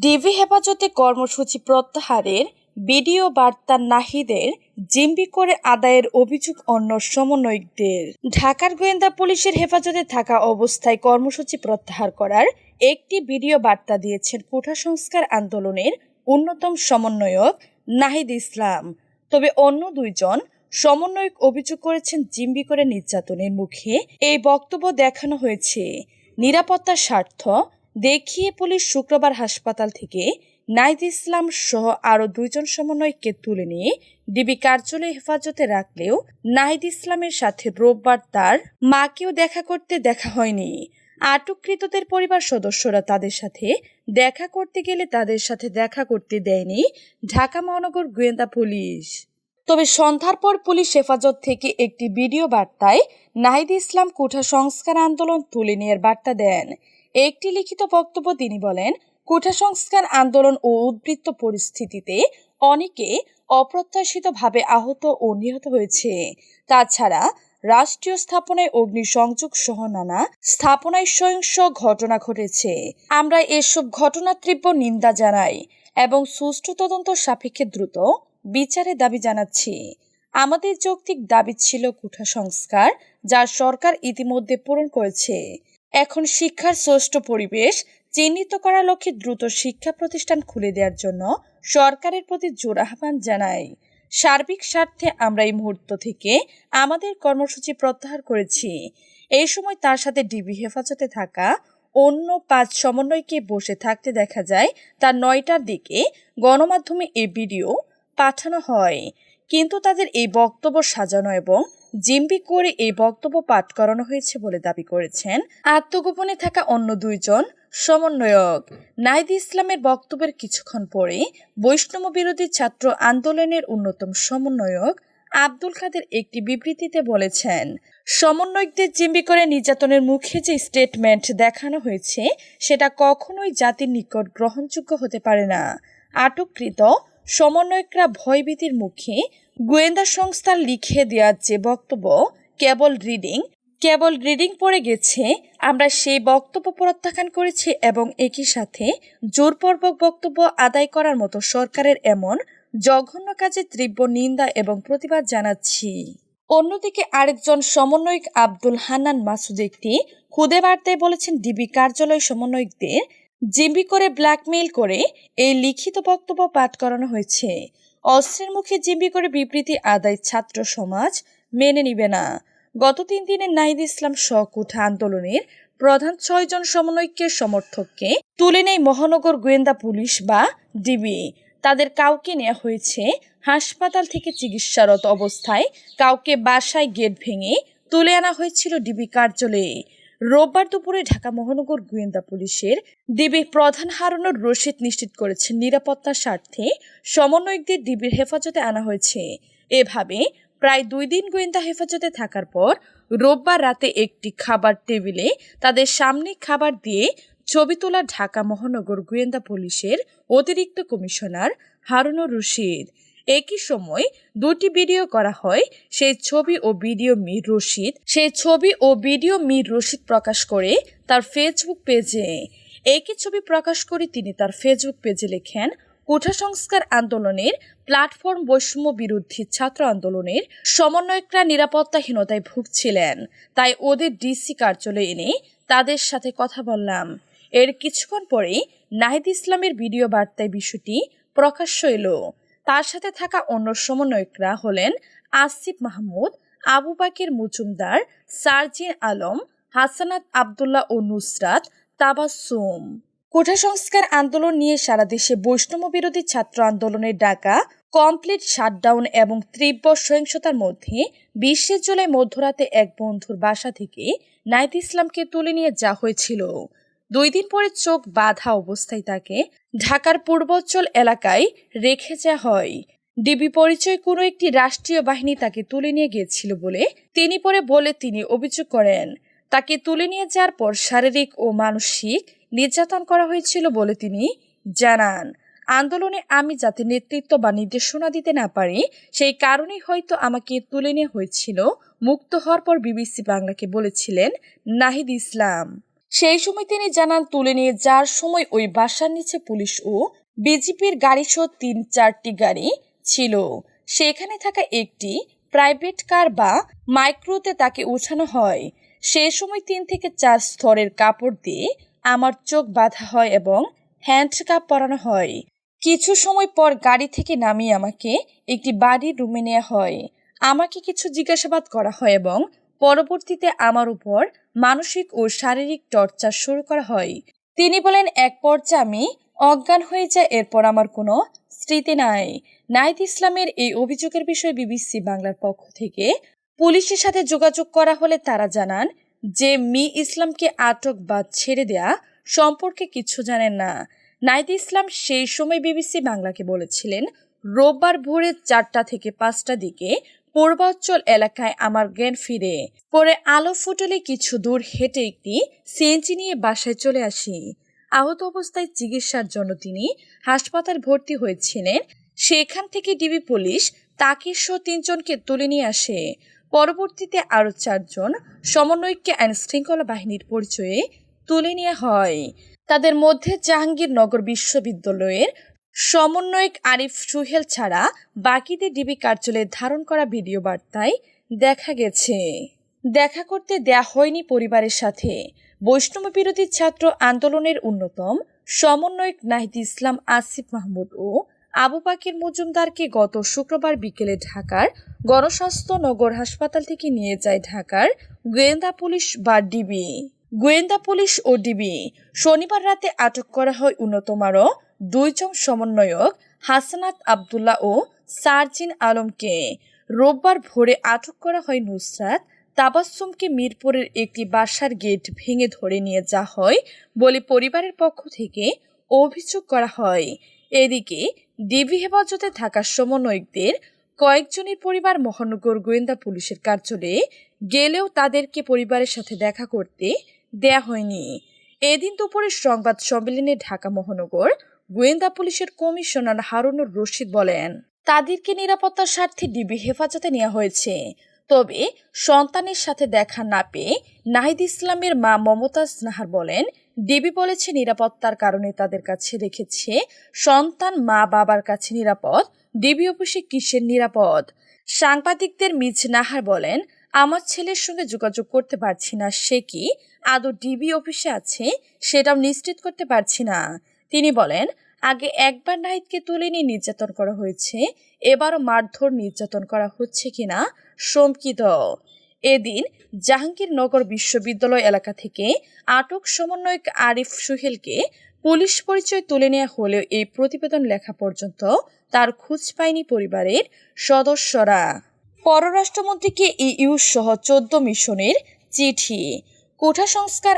DB হেফাজতে কর্মসূচি প্রত্যাহারের ভিডিও বার্তা নাহিদের জিম্বি করে আদায়ের অভিযোগ অন্য সমন্বয়কদের। ঢাকার গোয়েন্দা পুলিশের হেফাজতে থাকা অবস্থায় কর্মসূচি প্রত্যাহার করার একটি ভিডিও বার্তা দিয়েছেন কোঠা সংস্কার আন্দোলনের অন্যতম সমন্বয়ক নাহিদ ইসলাম। তবে অন্য দুইজন সমন্বয়ক অভিযোগ করেছেন জিম্বি করে নির্যাতনের মুখে এই বক্তব্য দেখানো হয়েছে। নিরাপত্তার স্বার্থ দেখিয়ে পুলিশ শুক্রবার হাসপাতাল থেকে নাইদ ইসলাম সহ আরও দুইজন সমন্বয়ককে তুলে নিয়ে ডিবি কার্যালয়ে হেফাজতে রাখলেও নাহিদ ইসলামের সাথে রোববার তার মাকেও দেখা করতে দেখা হয়নি। আটককৃতদের পরিবার সদস্যরা তাদের সাথে দেখা করতে গেলে তাদের সাথে দেখা করতে দেয়নি ঢাকা মহানগর গোয়েন্দা পুলিশ। তবে সন্ধ্যার পর পুলিশ হেফাজত থেকে একটি ভিডিও বার্তায় নাহিদ ইসলাম কোঠা সংস্কার আন্দোলন তুলে নেওয়ার বার্তা দেন। একটি লিখিত বক্তব্য তিনি বলেন কোঠা সংস্কার আন্দোলন ও উদ্বৃত্ত পরিস্থিতিতে অনেকে অপ্রত্যাশিতভাবে আহত ও নিহত হয়েছে। তাছাড়া রাষ্ট্রীয় স্থাপনায় অগ্নিসংযোগ সহ নানা স্থাপনায় সহিংস ঘটনা ঘটেছে। আমরা এসব ঘটনার তীব্র নিন্দা জানাই এবং সুষ্ঠু তদন্ত সাপেক্ষে দ্রুত বিচারের দাবি জানাচ্ছি। আমাদের যৌক্তিক দাবি ছিল কুঠা সংস্কার যা সরকার ইতিমধ্যে পূরণ করেছে। এখন শিক্ষার সুষ্ঠু পরিবেশ চিহ্নিত করার লক্ষ্যে দ্রুত শিক্ষা প্রতিষ্ঠান খুলে দেওয়ার জন্য সরকারের প্রতি জোর আহ্বান জানাই। সার্বিক স্বার্থে আমরা এই মুহূর্ত থেকে আমাদের কর্মসূচি প্রত্যাহার করেছি। এই সময় তার সাথে ডিবি হেফাজতে থাকা অন্য পাঁচ সমন্বয়কে বসে থাকতে দেখা যায়, তার নয়টার দিকে গণমাধ্যমে এই ভিডিও পাঠানো হয়। কিন্তু তাদের এই বক্তব্য সাজানো এবং জিম্বি করে এই বক্তব্য পাঠ করানো হয়েছে বলে দাবি করেছেন আত্মগোপনে থাকা অন্য দুইজন সমন্বয়ক। নাইদ ইসলামের বক্তব্যের কিছুক্ষণ পরে বৈষ্ণব বিরোধী ছাত্র আন্দোলনের অন্যতম সমন্বয়ক আব্দুল কাদের একটি বিবৃতিতে বলেছেন, সমন্বয়কদের জিম্বি করে নির্যাতনের মুখে যে স্টেটমেন্ট দেখানো হয়েছে সেটা কখনোই জাতির নিকট গ্রহণযোগ্য হতে পারে না। আটককৃত সমন্বয়করা ভয়ভীতির মুখে গোয়েন্দা সংস্থার লিখে দেওয়ার যে বক্তব্য, কেবল রিডিং কেবল রিডিং পড়ে গেছে, আমরা সেই বক্তব্য প্রত্যাখ্যান করেছি এবং একই সাথে জোরপূর্বক বক্তব্য আদায় করার মতো সরকারের এমন জঘন্য কাজে তীব্র নিন্দা এবং প্রতিবাদ জানাচ্ছি। অন্যদিকে আরেকজন সমন্বয়ক আব্দুল হান্নান মাসুদ একটি খুদে বার্তায় বলেছেন, ডিবি কার্যালয় সমন্বয়কদের জিম্বি করে ব্ল্যাকমেইল করে এই লিখিত বক্তব্য পাঠ করানো হয়েছে। অস্ত্রের মুখে জিম্বি করে বিবৃতি আদায় ছাত্র সমাজ মেনে নিবে না। গত তিন দিনে নাহিদ ইসলাম শকুঠা আন্দোলনের প্রধান ছয়জন সমন্বয়কের সমর্থককে তুলে নেয় মহানগর গোয়েন্দা পুলিশ বা ডিবি। তাদের কাউকে নেওয়া হয়েছে হাসপাতাল থেকে চিকিৎসারত অবস্থায়, কাউকে বাসায় গেট ভেঙে তুলে আনা হয়েছিল ডিবি কার্যালয়ে। রোববার দুপুরে ঢাকা মহানগর গোয়েন্দা পুলিশের ডিবির প্রধান হারুনুর রশিদ নিশ্চিত করেছেন নিরাপত্তার স্বার্থে সমন্বয়কদের ডিবির হেফাজতে আনা হয়েছে। এভাবে প্রায় দুই দিন গোয়েন্দা হেফাজতে থাকার পর রোববার রাতে একটি খাবার টেবিলে তাদের সামনে খাবার দিয়ে ছবি তোলা ঢাকা মহানগর গোয়েন্দা পুলিশের অতিরিক্ত কমিশনার হারুনুর রশিদ। একই সময় দুটি ভিডিও করা হয়। সেই ছবি ও ভিডিও মীর রশিদ। সেই ছবি ও ভিডিও মীর রশিদ প্রকাশ করে তার ফেসবুক পেজে একই ছবি প্রকাশ করে তিনি তার ফেসবুক পেজে লেখেন কোঠা সংস্কার আন্দোলনের প্ল্যাটফর্ম বৈষম্য বিরোধী ছাত্র আন্দোলনের সমন্বয়করা নিরাপত্তাহীনতায় ভুগছিলেন। তাই ওদের ডিসি কার্যালয়ে এনে তাদের সাথে কথা বললাম। এর কিছুক্ষণ পরেই নাহিদ ইসলামের ভিডিও বার্তায় বিষয়টি প্রকাশ্য এলো। তার সাথে থাকা অন্য সমন্বয়করা হলেন আসিফ মাহমুদ, আবু বাকির মজুমদার, সার্জিন আলম, হাসানাত আবদুল্লাহ ও নুসরাত তাবাসুম কোঠা সংস্কার আন্দোলন নিয়ে সারা দেশে বৈষ্ণব বিরোধী ছাত্র আন্দোলনের ডাকা, কমপ্লিট শাটডাউন এবং তীব্র সহিংসতার মধ্যে বিশে জুলাই মধ্যরাতে এক বন্ধুর বাসা থেকে নাইদ ইসলামকে তুলে নিয়ে যা হয়েছিল। দুই দিন পরে চোখ বাঁধা অবস্থায় তাকে ঢাকার পূর্বোচ্চল এলাকায় রেখে যা হয়। ডিবি পরিচয় কোনো একটি রাষ্ট্রীয় বাহিনী তাকে তুলে নিয়ে গিয়েছিল বলে তিনি পরে বলে তিনি অভিযোগ করেন। তাকে তুলে নিয়ে যাওয়ার পর শারীরিক ও মানসিক নির্যাতন করা হয়েছিল বলে তিনি জানান। আন্দোলনে আমি যাতে নেতৃত্ব বা নির্দেশনা দিতে না পারি, সেই কারণেই হয়তো আমাকে তুলে নেওয়া হয়েছিল, মুক্ত হওয়ার পর বিবিসি বাংলাকে বলেছিলেন নাহিদ ইসলাম। সেই সময় তিনি জানান, তুলে নিয়ে যার সময় ওই বাসার নিচে পুলিশ ও বিজেপির গাড়ি সহ তিন চারটি গাড়ি ছিল। সেখানে থাকা একটি প্রাইভেট কার বা মাইক্রোতে তাকে উঠানো হয়। সে সময় তিন থেকে চার স্তরের কাপড় দিয়ে আমার চোখ বাঁধা হয় এবং হ্যান্ড কাপ পরানো হয়। কিছু সময় পর গাড়ি থেকে নামিয়ে আমাকে একটি বাড়ির রুমে নেওয়া হয়। আমাকে কিছু জিজ্ঞাসাবাদ করা হয় এবং পরবর্তীতে আমার উপর মানসিক ও শারীরিক টর্চার শুরু করা হয়। তিনি বলেন, এক পর্যায়ে আমি অজ্ঞান হয়ে যায় এরপর আমার কোনো স্মৃতি নাই। নাইদ ইসলামের এই অভিযোগের বিষয়ে বিবিসি বাংলার পক্ষ থেকে পুলিশের সাথে যোগাযোগ করা হলে তারা জানান যে, মি ইসলামকে আটক বা ছেড়ে দেয়া সম্পর্কে কিছু জানেন না। নাইদ ইসলাম সেই সময় বিবিসি বাংলাকে বলেছিলেন, রোববার ভোরে চারটা থেকে পাঁচটা দিকে পূর্বাঞ্চল এলাকায় আমার জ্ঞান ফিরে। পরে আলো ফুটলে কিছু দূর হেঁটে একটি সিএনজি নিয়ে বাসায় চলে আসি। আহত অবস্থায় চিকিৎসার জন্য তিনি হাসপাতাল ভর্তি হয়েছিলেন। সেখান থেকে ডিবি পুলিশ তাকে সহ তিনজনকে তুলে নিয়ে আসে। পরবর্তীতে আরও চারজন সমন্বয়ককে আইন শৃঙ্খলা বাহিনীর পরিচয়ে তুলে নেওয়া হয়। তাদের মধ্যে জাহাঙ্গীরনগর বিশ্ববিদ্যালয়ের সমন্বয়ক আরিফ সুহেল ছাড়া বাকিদের ডিবি কার্যালয়ে ধারণ করা ভিডিও বার্তায় দেখা গেছে। দেখা করতে দেয়া হয়নি পরিবারের সাথে। বৈষ্ণব বিরোধী ছাত্র আন্দোলনের অন্যতম সমন্বয়ক নাহিদ ইসলাম, আসিফ মাহমুদ ও আবু বাকির মজুমদারকে গত শুক্রবার বিকেলে ঢাকার গণস্বাস্থ্য নগর হাসপাতাল থেকে নিয়ে যায় ঢাকার গোয়েন্দা পুলিশ বা ডিবি। গোয়েন্দা পুলিশ ও ডিবি। শনিবার রাতে আটক করা হয় অন্যতম আরও দুইজন সমন্বয়ক, হাসানাত আবদুল্লাহ ও সারজিন আলমকে। রোববার ভোরে আটক করা হয় নুসরাত, তাবাসসুমকে মিরপুরের একটি বাসার গেট ভেঙে ধরে নিয়ে যাওয়া হয় বলে পরিবারের পক্ষ থেকে অভিযোগ করা হয়। এদিকে, ডিবি হেফাজতে থাকা সমন্বয়কদের কয়েকজনের পরিবার মহানগর গোয়েন্দা পুলিশের কার্যালয়ে গেলেও তাদেরকে পরিবারের সাথে দেখা করতে দেয়া হয়নি। এদিন দুপুরে সংবাদ সম্মেলনে ঢাকা মহানগর গোয়েন্দা পুলিশের কমিশনার হারুনুর রশিদ বলেন, তাদেরকে নিরাপত্তার স্বার্থে ডিবি হেফাজতে নেওয়া হয়েছে। তবে সন্তানের সাথে দেখা না পেয়ে নাহিদ ইসলামের মা মমতাজ নাহার বলেন, ডিবি বলেছে নিরাপত্তার কারণে তাদের কাছে রেখেছে সন্তান মা বাবার কাছে নিরাপদ, ডিবি অফিসে কিসের নিরাপদ? সাংবাদিকদের মিজ নাহার বলেন, আমার ছেলের সঙ্গে যোগাযোগ করতে পারছি না, সে কি আদৌ ডিবি অফিসে আছে সেটাও নিশ্চিত করতে পারছি না। তিনি বলেন, আগে একবার নাহিদকে তুলে নিয়ে নির্যাতন করা হয়েছে, এবারও মারধর নির্যাতন করা হচ্ছে কিনা শঙ্কিত। এদিন জাহাঙ্গীরনগর বিশ্ববিদ্যালয় এলাকা থেকে আটক সমন্বয়ক আরিফ সুহেলকে পুলিশ পরিচয় তুলে নেওয়া হলেও এই প্রতিবেদন লেখা পর্যন্ত তার খোঁজ পায়নি পরিবারের সদস্যরা। পররাষ্ট্রমন্ত্রীকে ইইউ সহ চোদ্দ মিশনের চিঠি। কোঠা সংস্কার